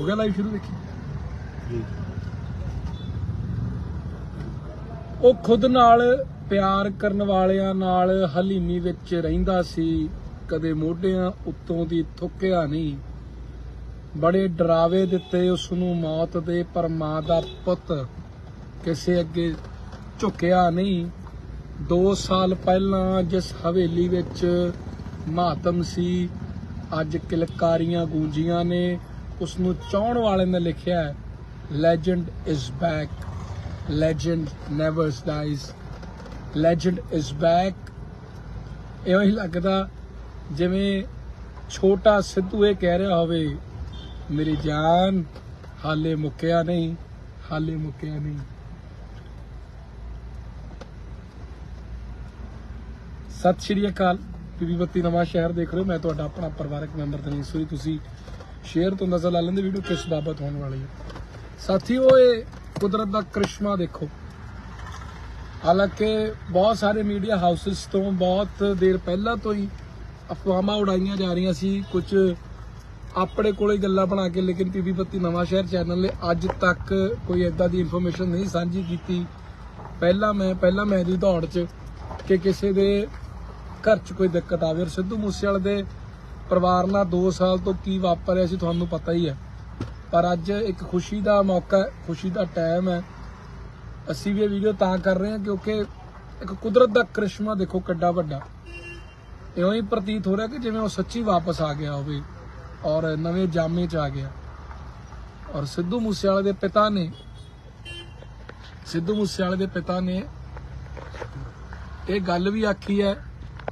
ਹੋ ਗਿਆ ਲਾਈਵ ਸ਼ੁਰੂ ਦੇਖੀ? ਉਹ ਖੁਦ ਨਾਲ ਪਿਆਰ ਕਰਨ ਵਾਲਿਆਂ ਨਾਲ ਹਲੀਮੀ ਵਿੱਚ ਰਹਿੰਦਾ ਸੀ, ਕਦੇ ਮੋਢਿਆਂ ਉੱਤੋਂ ਦੀ ਥੁੱਕਿਆ ਨਹੀਂ। ਬੜੇ ਡਰਾਵੇ ਦਿੱਤੇ ਉਸ ਨੂੰ ਮੌਤ ਦੇ ਪਰ ਮਾਂ ਦਾ ਪੁੱਤ ਕਿਸੇ ਅੱਗੇ ਝੁਕਿਆ ਨਹੀਂ। 2 ਸਾਲ ਪਹਿਲਾਂ ਜਿਸ ਹਵੇਲੀ ਵਿੱਚ ਮਾਤਮ ਸੀ, ਅੱਜ ਕਿਲਕਾਰੀਆਂ ਗੂੰਜੀਆਂ ਨੇ ਉਸ ਨੂੰ ਚਾਹਣ ਵਾਲੇ ਨੇ ਲਿਖਿਆ ਹੈ legend is back legend never dies. Legend is back. ਇਉਂ ਹੀ ਲੱਗਦਾ ਜਿਵੇਂ ਛੋਟਾ ਸਿੱਧੂ ਇਹ ਕਹਿ ਰਿਹਾ ਹੋਵੇ, ਮੇਰੀ ਜਾਨ ਹਾਲੇ ਮੁੱਕਿਆ ਨਹੀਂ, ਹਾਲੇ ਮੁੱਕਿਆ ਨਹੀਂ। ਸਤਿ ਸ਼੍ਰੀ ਅਕਾਲ, ਬੀਬੀ ਬੱਤੀ ਨਵਾਂ ਸ਼ਹਿਰ ਦੇਖ ਰਹੇ ਹੋ। ਮੈਂ ਤੁਹਾਡਾ ਆਪਣਾ ਪਰਿਵਾਰਕ ਮੈਂਬਰ ਤਨੀਸ਼ ਸੂਰੀ। ਤੁਸੀਂ ਸ਼ੇਅਰ ਤੋਂ ਨਜ਼ਰ ਲਾ ਲੈਂਦੇ ਵੀਡੀਓ ਕਿਸ ਬਾਬਤ ਹੋਣ ਵਾਲੀ ਹੈ। ਸਾਥੀਓ ਇਹ ਕੁਦਰਤ ਦਾ ਕ੍ਰਿਸ਼ਮਾ ਦੇਖੋ। ਹਾਲਾਂਕਿ ਬਹੁਤ ਸਾਰੇ ਮੀਡੀਆ ਹਾਊਸਸ ਤੋਂ ਬਹੁਤ ਦੇਰ ਪਹਿਲਾਂ ਤੋਂ ਹੀ ਅਫਵਾਹਾਂ ਉਡਾਈਆਂ ਜਾ ਰਹੀਆਂ ਸੀ। ਕੁਝ ਆਪਣੇ ਕੋਲੇ ਗੱਲਾਂ ਬਣਾ ਕੇ, ਲੇਕਿਨ ਪੀਪੀ ਬੱਤੀ ਨਵਾਂ ਸ਼ਹਿਰ ਚੈਨਲ ਨੇ ਅੱਜ ਤੱਕ ਕੋਈ ਐਦਾਂ ਦੀ ਇਨਫੋਰਮੇਸ਼ਨ ਨਹੀਂ ਸਾਂਝੀ ਕੀਤੀ। ਪਹਿਲਾਂ ਮੈਂ ਪਹਿਲਾਂ ਮੈਂ ਦੀ ਦੌੜ 'ਚ ਕਿ ਕਿਸੇ ਦੇ ਘਰ 'ਚ ਕੋਈ ਦਿੱਕਤ ਆਵੇ ਔਰ ਸਿੱਧੂ ਮੂਸੇਵਾਲੇ ਦੇ ਪਰਿਵਾਰ ਨਾਲ 2 ਸਾਲ ਤੋਂ ਕੀ ਵਾਪਰਿਆ ਸੀ ਤੁਹਾਨੂੰ ਪਤਾ ਹੀ ਹੈ। ਪਰ ਅੱਜ ਇੱਕ ਖੁਸ਼ੀ ਦਾ ਮੌਕਾ ਖੁਸ਼ੀ ਦਾ ਟਾਈਮ ਹੈ। ਅਸੀਂ ਵੀ ਇਹ ਵੀਡੀਓ ਤਾਂ ਕਰ ਰਹੇ ਹਾਂ ਕਿਉਂਕਿ ਇੱਕ ਕੁਦਰਤ ਦਾ ਕ੍ਰਿਸ਼ਮਾ ਦੇਖੋ ਕਿੱਡਾ ਵੱਡਾ। ਇਉਂ ਹੀ ਪ੍ਰਤੀਤ ਹੋ ਰਿਹਾ ਕਿ ਜਿਵੇਂ ਉਹ ਸੱਚੀ ਵਾਪਸ ਆ ਗਿਆ ਹੋਵੇ ਔਰ ਨਵੇਂ ਜਾਮੇ 'ਚ ਆ ਗਿਆ। ਔਰ ਸਿੱਧੂ ਮੂਸੇਵਾਲੇ ਦੇ ਪਿਤਾ ਨੇ, ਸਿੱਧੂ ਮੂਸੇਵਾਲੇ ਦੇ ਪਿਤਾ ਨੇ ਇਹ ਗੱਲ ਵੀ ਆਖੀ ਹੈ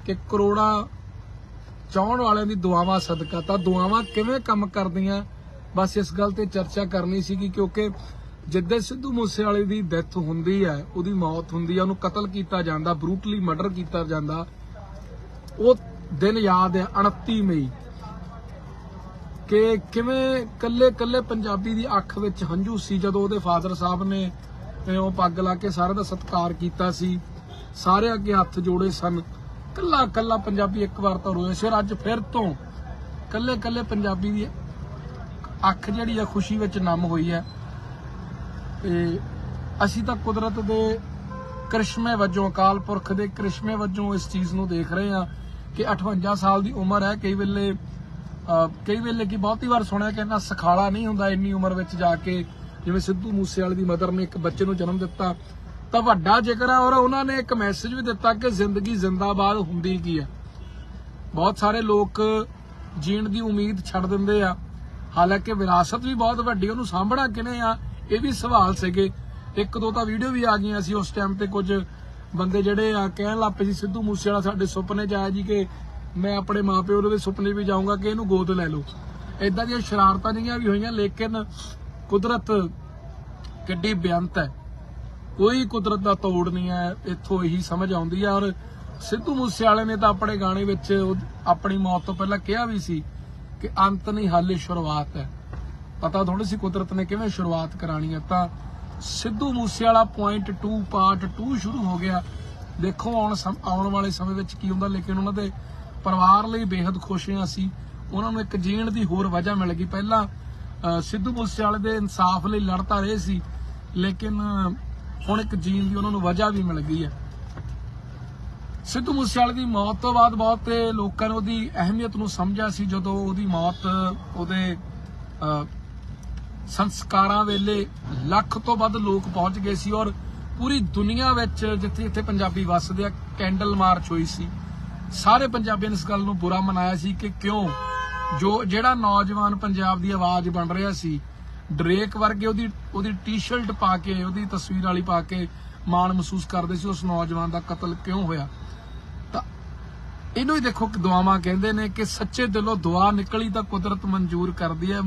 ਕਿ ਕਰੋੜਾਂ ਚਾਹਣ ਵਾਲਿਆਂ ਦੀ ਦੁਆਵਾਂ ਸਦਕਾ। ਤਾਂ ਦੁਆਵਾਂ ਕਿਵੇਂ ਕੰਮ ਕਰਦੀਆਂ? ਬਸ ਇਸ ਗੱਲ ਤੇ ਚਰਚਾ ਕਰਨੀ ਸੀਗੀ ਕਿਉਂਕਿ ਜਿੱਦੇ ਸਿੱਧੂ ਮੂਸੇਵਾਲੇ ਦੀ ਡੈਥ ਹੁੰਦੀ ਹੈ, ਉਹਦੀ ਮੌਤ ਹੁੰਦੀ ਹੈ, ਉਹਨੂੰ ਕਤਲ ਕੀਤਾ ਜਾਂਦਾ, ਬਰੂਟਲੀ ਮਰਡਰ ਕੀਤਾ ਜਾਂਦਾ। ਉਹ ਦਿਨ ਯਾਦ ਹੈ 29 ਮਈ। ਕਿ ਕਿਵੇਂ ਕੱਲੇ ਕੱਲੇ ਪੰਜਾਬੀ ਦੀ ਅੱਖ ਵਿੱਚ ਹੰਝੂ ਸੀ, ਜਦੋਂ ਉਹਦੇ ਫਾਦਰ ਸਾਹਿਬ ਨੇ ਉਹ ਪੱਗ ਲਾ ਕੇ ਸਾਰਿਆਂ ਦਾ ਸਤਿਕਾਰ ਕੀਤਾ ਸੀ। ਸਾਰੇ ਅੱਗੇ ਹੱਥ ਜੋੜੇ ਸਨ। ਕੱਲਾ ਕੱਲਾ ਪੰਜਾਬੀ ਇੱਕ ਵਾਰ ਤਾਂ ਰੋਇਆ ਸੀ ਔਰ ਅੱਜ ਫਿਰ ਤੋਂ ਕੱਲੇ ਕੱਲੇ ਪੰਜਾਬੀ ਦੀ ਅੱਖ ਜਿਹੜੀ ਆ ਖੁਸ਼ੀ ਵਿੱਚ ਨਮ ਹੋਈ ਹੈ। ਤੇ ਅਸੀਂ ਤਾਂ ਕੁਦਰਤ ਦੇ ਕ੍ਰਿਸ਼ਮੇ ਵਜੋਂ, ਅਕਾਲ ਪੁਰਖ ਦੇ ਕ੍ਰਿਸ਼ਮੇ ਵਜੋਂ ਇਸ ਚੀਜ਼ ਨੂੰ ਦੇਖ ਰਹੇ ਹਾਂ ਕਿ 58 ਸਾਲ ਦੀ ਉਮਰ ਹੈ। ਕਈ ਵੇਲੇ ਕਈ ਵੇਲੇ ਕੀ ਬਹੁਤੀ ਵਾਰ ਸੁਣਿਆ ਕਿ ਇਹਨਾਂ ਸਖਾਲਾ ਨਹੀਂ ਹੁੰਦਾ ਇੰਨੀ ਉਮਰ ਵਿੱਚ ਜਾ ਕੇ, ਜਿਵੇਂ ਸਿੱਧੂ ਮੂਸੇਵਾਲੇ ਦੀ ਮਦਰ ਨੇ ਇੱਕ ਬੱਚੇ ਨੂੰ ਜਨਮ ਦਿੱਤਾ। ਤਾਂ ਵੱਡਾ ਜ਼ਿਕਰ ਹੈ ਔਰ ਉਹਨਾਂ ਨੇ ਇੱਕ ਮੈਸੇਜ ਵੀ ਦਿੱਤਾ ਕਿ ਜ਼ਿੰਦਗੀ ਜ਼ਿੰਦਾਬਾਦ ਹੁੰਦੀ ਕੀ ਹੈ ਬਹੁਤ ਸਾਰੇ ਲੋਕ ਜੀਣ ਦੀ ਉਮੀਦ ਛੱਡ ਦਿੰਦੇ ਆ। ਹਾਲਾਂਕਿ ਵਿਰਾਸਤ ਵੀ ਬਹੁਤ ਵੱਡੀ, ਉਹਨੂੰ ਸਾਂਭਣਾ ਕਿਨੇ ਆ, ਇਹ ਵੀ ਸਵਾਲ ਸੀਗੇ। ਇੱਕ ਦੋ ਤਾਂ ਵੀਡੀਓ ਵੀ ਆ ਗਈਆਂ ਸੀ ਉਸ ਟਾਈਮ ਤੇ ਕੁਝ ਬੰਦੇ ਜਿਹੜੇ ਆ ਕਹਿਣ ਲੱਗ ਪਏ ਸੀ, ਸਿੱਧੂ ਮੂਸੇਵਾਲਾ ਸਾਡੇ ਸੁਪਨੇ 'ਚ ਆਇਆ ਜੀ ਕਿ ਮੈਂ ਆਪਣੇ ਮਾਪਿਓ ਦੇ ਸੁਪਨੇ ਵੀ ਜਾਊਂਗਾ ਕਿ ਇਹਨੂੰ ਗੋਦ ਲੈ ਲਓ। ਇਦਾਂ ਦੀਆਂ ਸ਼ਰਾਰਤਾਂ ਜਿਹੀਆਂ ਵੀ ਹੋਈਆਂ, ਲੇਕਿਨ ਕੁਦਰਤ ਕਿੱਡੀ ਬੇਅੰਤ ਹੈ। ਕੋਈ ਕੁਦਰਤ ਦਾ ਤੋੜ ਨਹੀਂ ਹੈ, ਇੱਥੋਂ ਇਹੀ ਸਮਝ ਆਉਂਦੀ ਹੈ। ਔਰ ਸਿੱਧੂ ਮੂਸੇਵਾਲੇ ਨੇ ਤਾਂ ਆਪਣੇ ਗਾਣੇ ਵਿੱਚ ਆਪਣੀ ਮੌਤ ਤੋਂ ਪਹਿਲਾਂ ਕਿਹਾ ਵੀ ਸੀ ਕਿ ਅੰਤ ਨਹੀਂ, ਹਾਲੇ ਸ਼ੁਰੂਆਤ ਹੈ। ਪਤਾ ਥੋੜੀ ਸੀ ਕੁਦਰਤ ਨੇ ਕਿਵੇਂ ਸ਼ੁਰੂਆਤ ਕਰਾਣੀ ਹੈ। ਤਾਂ ਸਿੱਧੂ ਮੂਸੇਵਾਲਾ ਪੁਆਇੰਟ 2 ਪਾਰਟ 2 ਸ਼ੁਰੂ ਹੋ ਗਿਆ। ਦੇਖੋ ਆਉਣ ਆਉਣ ਵਾਲੇ ਸਮੇਂ ਵਿੱਚ ਕੀ ਹੁੰਦਾ, ਲੇਕਿਨ ਉਹਨਾਂ ਦੇ ਪਰਿਵਾਰ ਲਈ ਬੇहद ਖੁਸ਼ੀਆਂ ਸੀ ਉਹਨਾਂ ਨੂੰ ਇੱਕ ਜੀਣ ਦੀ ਹੋਰ ਵਜ੍ਹਾ ਮਿਲ ਗਈ। ਪਹਿਲਾਂ ਸਿੱਧੂ ਮੂਸੇਵਾਲੇ ਦੇ ਇਨਸਾਫ ਲਈ ਲੜਤਾ ਰਹੇ ਸੀ, ਲੇਕਿਨ ਹੁਣ ਇੱਕ ਜੀਣ ਦੀ ਉਹਨਾਂ ਨੂੰ ਵਜ੍ਹਾ ਵੀ ਮਿਲ ਗਈ ਹੈ। ਸਿੱਧੂ ਮੂਸੇਵਾਲੇ ਦੀ ਮੌਤ ਤੋਂ ਬਾਅਦ ਬਹੁਤ ਲੋਕਾਂ ਨੇ ਉਹਦੀ ਅਹਿਮੀਅਤ ਨੂੰ ਸਮਝਿਆ ਸੀ, ਜਦੋਂ ਉਹਦੀ ਮੌਤ ਉਹਦੇ ਸੰਸਕਾਰਾਂ ਵੇਲੇ ਲੱਖ ਤੋਂ ਵੱਧ ਲੋਕ ਪਹੁੰਚ ਗਏ ਸੀ ਔਰ ਪੂਰੀ ਦੁਨੀਆ ਵਿੱਚ ਜਿੱਥੇ ਜਿੱਥੇ ਪੰਜਾਬੀ ਵੱਸਦੇ ਆ, ਕੈਂਡਲ ਮਾਰਚ ਹੋਈ ਸੀ। ਸਾਰੇ ਪੰਜਾਬੀਆਂ ਨੇ ਇਸ ਗੱਲ ਨੂੰ ਬੁਰਾ ਮਨਾਇਆ ਸੀ ਕਿ ਕਿਉਂ? ਜੋ, ਜਿਹੜਾ ਨੌਜਵਾਨ ਪੰਜਾਬ ਦੀ ਆਵਾਜ਼ ਬਣ ਰਿਹਾ ਸੀ ਡਰੇਕ ਵਰਗੇ ਉਹਦੀ ਉਹਦੀ ਟੀ-ਸ਼ਰਟ ਪਾ ਕੇ, ਉਹਦੀ ਤਸਵੀਰ ਵਾਲੀ ਪਾ ਕੇ ਮਾਣ ਮਹਿਸੂਸ ਕਰਦੇ ਸੀ, ਉਸ ਨੌਜਵਾਨ ਦਾ ਕਤਲ ਕਿਉਂ ਹੋਇਆ? ਤਾਂ ਇਹਨੂੰ ਹੀ ਦੇਖੋ ਕਿ ਦੁਆਵਾਂ ਕਹਿੰਦੇ ਨੇ ਕਿ ਸੱਚੇ ਦਿਲੋਂ ਦੁਆ ਨਿਕਲੀ ਤਾਂ ਕੁਦਰਤ ਮਨਜ਼ੂਰ ਕਰਦੀ ਹੈ,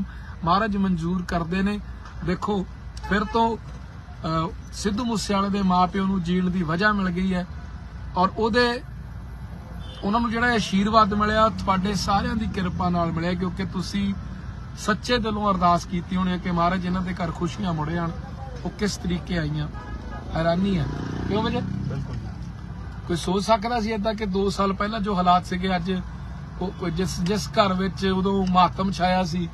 ਮਹਾਰਾਜ ਮਨਜ਼ੂਰ ਕਰਦੇ ਨੇ। ਦੇਖੋ, ਫਿਰ ਤੋਂ ਸਿੱਧੂ ਮੂਸੇਵਾਲੇ ਦੇ ਮਾਪਿਓ ਨੂੰ ਜੀਣ ਦੀ ਵਜ੍ਹਾ ਮਿਲ ਗਈ ਹੈ ਔਰ ਉਹਦੇ, ਉਹਨਾਂ ਨੂੰ ਜਿਹੜਾ ਆਸ਼ੀਰਵਾਦ ਮਿਲਿਆ, ਤੁਹਾਡੇ ਸਾਰਿਆਂ ਦੀ ਕਿਰਪਾ ਨਾਲ ਮਿਲਿਆ, ਕਿਉਂਕਿ ਤੁਸੀਂ ਸੱਚੇ ਦਿਲੋਂ ਅਰਦਾਸ ਕੀਤੀ ਹੋਣੀ ਹੈ ਕਿ ਮਹਾਰਾਜ ਇਹਨਾਂ ਦੇ ਘਰ ਖੁਸ਼ੀਆਂ ਮੁੜ ਜਾਣ ਉਹ ਕਿਸ ਤਰੀਕੇ ਆਈਆਂ? ਹੈਰਾਨੀ ਹੈ। ਕਿਉਂ ਵਜੇ? ਕੋਈ ਸੋਚ ਸਕਦਾ ਸੀ ਇਦਾਂ ਕਿ 2 ਸਾਲ ਪਹਿਲਾਂ ਜੋ ਹਾਲਾਤ ਸੀਗੇ ਅੱਜ ਉਹ ਜਿਸ ਜਿਸ ਘਰ ਵਿੱਚ ਉਦੋਂ ਮਾਤਮ ਛਾਇਆ ਸੀ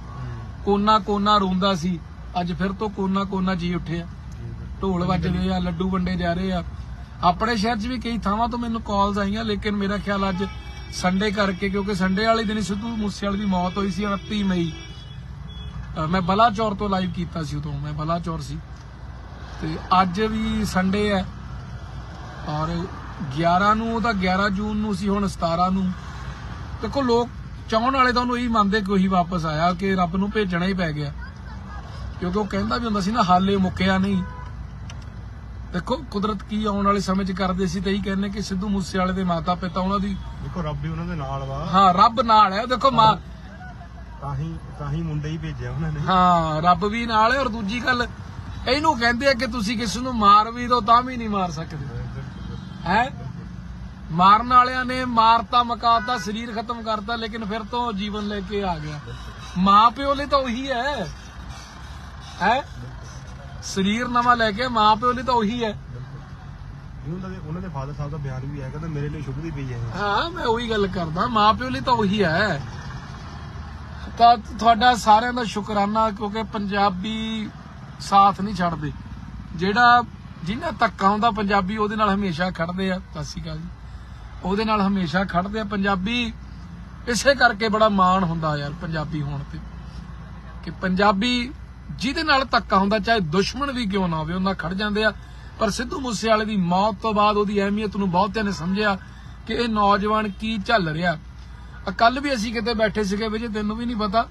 ਕੋਨਾ ਕੋਨਾ ਰੋਂਦਾ ਸੀ ਅੱਜ ਫਿਰ ਤੋਂ ਕੋਨਾ ਕੋਨਾ ਜੀ ਉੱਠਿਆ ਢੋਲ ਵੱਜਦੇ ਆ ਲੱਡੂ ਵੰਡੇ ਜਾ ਰਹੇ ਆ। ਆਪਣੇ ਸ਼ਹਿਰ 'ਚ ਵੀ ਕਈ ਥਾਵਾਂ ਤੋਂ ਮੈਨੂੰ ਕਾਲਸ ਆਈਆਂ ਲੇਕਿਨ ਮੇਰਾ ਖਿਆਲ ਅੱਜ ਸੰਡੇ ਕਰਕੇ ਕਿਉਂਕਿ ਸੰਡੇ ਵਾਲੇ ਦਿਨ ਸਿੱਧੂ ਮੂਸੇਵਾਲੇ ਦੀ ਮੌਤ ਹੋਈ ਸੀ 29 ਮਈ। ਮੈਂ ਬਲਾਚੌਰ ਤੋਂ ਲਾਈਵ ਕੀਤਾ ਸੀ ਉਦੋਂ ਮੈਂ ਬਲਾਚੌਰ ਸੀ। ਤੇ ਅੱਜ ਵੀ ਸੰਡੇ ਹੈ। ਔਰ 11 ਨੂੰ ਉਹਦਾ 11 ਜੂਨ ਨੂੰ ਸੀ ਹੁਣ 17 ਨੂੰ। ਦੇਖੋ ਲੋਕ ਚਾਹਣ ਵਾਲੇ ਤਾਂ ਉਹਨੂੰ ਇਹੀ ਮੰਨਦੇ ਕਿ ਉਹੀ ਵਾਪਸ ਆਇਆ ਕਿ ਰੱਬ ਨੂੰ ਭੇਜਣਾ ਹੀ ਪੈ ਗਿਆ। ਕਿਉਂਕਿ ਉਹ ਕਹਿੰਦਾ ਵੀ ਹੁੰਦਾ ਸੀ ਨਾ ਹਾਲੇ ਮੁੱਕਿਆ ਨਹੀਂ। ਦੇਖੋ ਕੁਦਰਤ ਕੀ ਆਉਣ ਵਾਲੇ ਸਮੇਂ 'ਚ ਕਰਦੇ ਸੀ ਤੇ ਇਹੀ ਕਹਿੰਦੇ ਕਿ ਸਿੱਧੂ ਮੂਸੇਵਾਲੇ ਦੇ ਮਾਤਾ ਪਿਤਾ ਉਹਨਾਂ ਦੀ ਦੇਖੋ ਰੱਬ ਵੀ ਉਹਨਾਂ ਦੇ ਨਾਲ ਵਾ। ਹਾਂ ਰੱਬ ਨਾਲ ਹੈ। ਦੇਖੋ ਮਾਂ ਤਾਂ ਹੀ ਤਾਂ ਹੀ ਮੁੰਡੇ ਹੀ ਭੇਜਿਆ ਉਹਨਾਂ ਨੇ। ਹਾਂ ਰੱਬ ਵੀ ਨਾਲ ਹੈ ਔਰ ਦੂਜੀ ਗੱਲ ਇਹਨੂੰ ਕਹਿੰਦੇ ਆ ਕਿ ਤੁਸੀਂ ਕਿਸ ਨੂੰ ਮਾਰ ਵੀ ਦੋ ਤਾਂ ਵੀ ਨਹੀਂ ਮਾਰ ਸਕਦੇ। ਹੈ? ਮਾਰਨ ਵਾਲਿਆਂ ਨੇ ਮਾਰਤਾ ਮਕਾਤਾ ਸਰੀਰ ਖਤਮ ਕਰਤਾ ਲੇਕਿਨ ਫਿਰ ਤੋਂ ਜੀਵਨ ਲੈ ਕੇ ਆ ਗਿਆ। ਮਾਂ ਪਿਓ ਲਈ ਤਾਂ ਉਹੀ ਹੈ। ਹੈ? ਸਰੀਰ ਨਵਾਂ ਲੈ ਕੇ ਮਾਂ ਪਿਓ ਲਈ ਤਾਂ ਉਹੀ ਹੈ। ਉਹਨਾਂ ਦੇ ਉਹਨਾਂ ਦੇ ਫਾਦਰ ਸਾਹਿਬ ਦਾ ਬਿਆਨ ਵੀ ਹੈ ਕਹਿੰਦਾ ਮੇਰੇ ਲਈ ਸ਼ੁਭ ਦੀ ਪਈ ਹੈ। ਹਾਂ ਮੈਂ ਉਹੀ ਗੱਲ ਕਰਦਾ ਮਾਂ ਪਿਓ ਲਈ ਤਾਂ ਉਹੀ ਹੈ। ਤਾਂ ਤੁਹਾਡਾ ਸਾਰਿਆਂ ਦਾ ਸ਼ੁਕਰਾਨਾ ਕਿਉਂਕਿ ਪੰਜਾਬੀ ਸਾਥ ਨਹੀਂ ਛੱਡਦੇ। ਜਿਹੜਾ ਜਿੰਨਾ ਧੱਕਾ ਹੁੰਦਾ ਪੰਜਾਬੀ ਉਹਦੇ ਨਾਲ ਹਮੇਸ਼ਾ ਖੜਦੇ ਆ। ਸਤਿ ਸ਼੍ਰੀ ਅਕਾਲ ਜੀ। ਉਹਦੇ ਨਾਲ ਹਮੇਸ਼ਾ ਖੜਦੇ ਆ। ਪੰਜਾਬੀ ਇਸੇ ਕਰਕੇ ਬੜਾ ਮਾਣ ਹੁੰਦਾ ਯਾਰ ਪੰਜਾਬੀ ਹੋਣ ਤੇ। ਕਿ ਪੰਜਾਬੀ ਜਿਹਦੇ ਨਾਲ ਧੱਕਾ ਹੁੰਦਾ, ਚਾਹੇ ਦੁਸ਼ਮਣ ਵੀ ਕਿਉਂ ਨਾ ਹੋਵੇ, ਉਹਨਾਂ ਖੜ ਜਾਂਦੇ ਆ। ਪਰ ਸਿੱਧੂ ਮੂਸੇਵਾਲੇ ਦੀ ਮੌਤ ਤੋਂ ਬਾਅਦ ਉਹਦੀ ਅਹਿਮੀਅਤ ਨੂੰ ਬਹੁਤਿਆਂ ਨੇ ਸਮਝਿਆ ਕਿ ਇਹ ਨੌਜਵਾਨ ਕੀ ਝੱਲ ਰਿਹਾ। ਕੱਲ ਵੀ ਅਸੀਂ ਕਿਤੇ ਬੈਠੇ ਸੀਗੇ ਵੀ ਜੇ ਤੈਨੂੰ ਵੀ ਨਹੀਂ ਪਤਾ।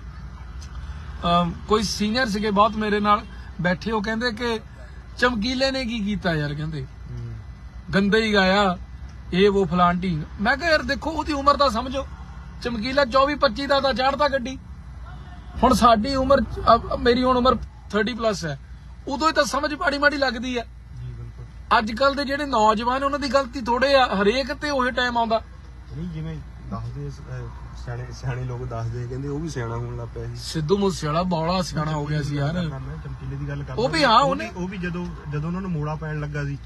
ਕੋਈ ਸੀਨੀਅਰ ਸੀਗੇ ਬਹੁਤ ਮੇਰੇ ਨਾਲ ਬੈਠੇ ਉਹ ਕਹਿੰਦੇ ਕਿ ਚਮਕੀਲੇ ਨੇ ਕੀ ਕੀਤਾ ਯਾਰ ਕਹਿੰਦੇ। ਗੰਦੇ ਹੀ ਗਾਇਆ ਇਹ ਉਹ ਫਲਾਂਟੀ ਮੈਂ ਕਿਹਾ ਯਾਰ ਦੇਖੋ ਉਹਦੀ ਉਮਰ ਤਾਂ ਸਮਝੋ। ਚਮਕੀਲਾ 24 25 ਦਾ ਤਾਂ ਚੜਦਾ ਗੱਡੀ। ਹੁਣ ਸਾਡੀ ਉਮਰ ਮੇਰੀ ਹੁਣ ਉਮਰ 30 ਪਲੱਸ ਹੈ। ਉਦੋਂ ਹੀ ਤਾਂ ਸਮਝ ਮਾੜੀ ਮਾੜੀ ਲੱਗਦੀ ਹੈ। ਜੀ ਬਿਲਕੁਲ। ਅੱਜ ਕੱਲ ਦੇ ਜਿਹੜੇ ਨੌਜਵਾਨ ਉਹਨਾਂ ਦੀ ਗਲਤੀ ਥੋੜੇ ਆ ਹਰੇਕ ਤੇ ਉਹੀ ਟਾਈਮ ਆਉਂਦਾ। ਨਹੀਂ ਜਿਵੇਂ ਦੱਸਦੇ ਅਹ, ਸਿਆਣੇ ਸਿਆਣੇ ਲੋਕ ਦੱਸਦੇ ਕਹਿੰਦੇ ਉਹ ਵੀ ਸਿਆਣਾ ਹੋਣ ਲੱਗ ਪਿਆ ਸੀ। ਸਿੱਧੂ ਮੂਸੇਵਾਲਾ ਬੌਲਾ ਸਿਆਣਾ ਹੋ ਗਿਆ ਸੀ ਯਾਰ। ਮੈਂ ਚਮਕੀਲੇ ਦੀ ਗੱਲ ਕਰਦਾ ਉਹ ਵੀ ਹਾਂ, ਉਹ ਉਹਨੇ- ਵੀ- ਉਹ ਵੀ ਜਦੋਂ ਜਦੋਂ ਉਹਨਾਂ ਨੂੰ ਮੋੜਾ ਪੈਣ ਲੱਗਾ ਸੀ